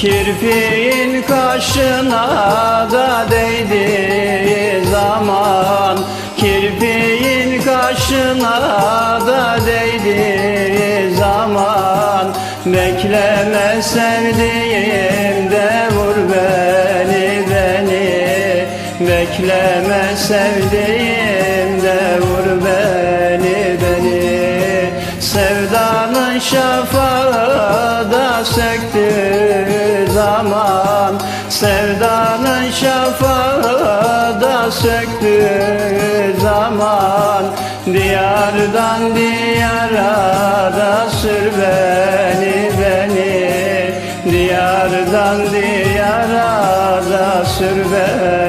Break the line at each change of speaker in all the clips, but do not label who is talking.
Kirpiğin kaşına da değdiği zaman. Kirpiğin kaşına da değdiği zaman. Bekleme sevdiğim de vur beni beni. Bekleme sevdiğim Sevdanın şafağı da söktü zaman. Diyardan diyara da sür beni beni. Diyardan diyara da sür beni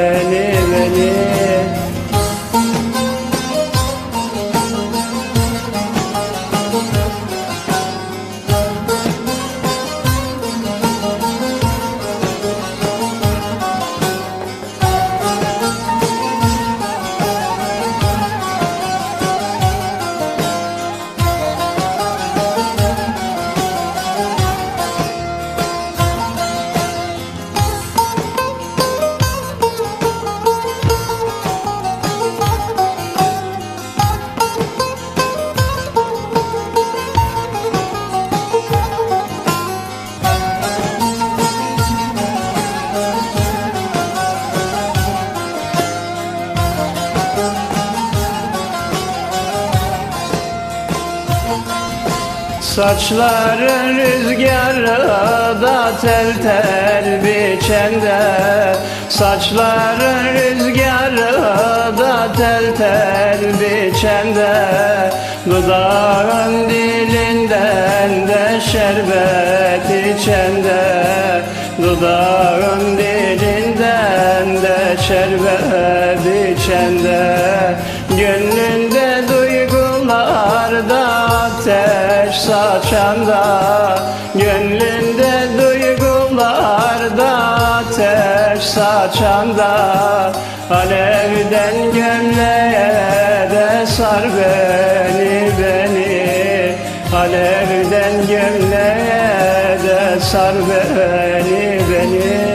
Saçların rüzgarda tel tel biçende Saçların rüzgarda tel tel biçende Dudağın dilinden de şerbet içende. Dudağın dilinden de şerbet içende saçanda Gönlünde duygularda ateş saçanda. Alevden gömleğe de sar beni beni. Alevden gömleğe de sar beni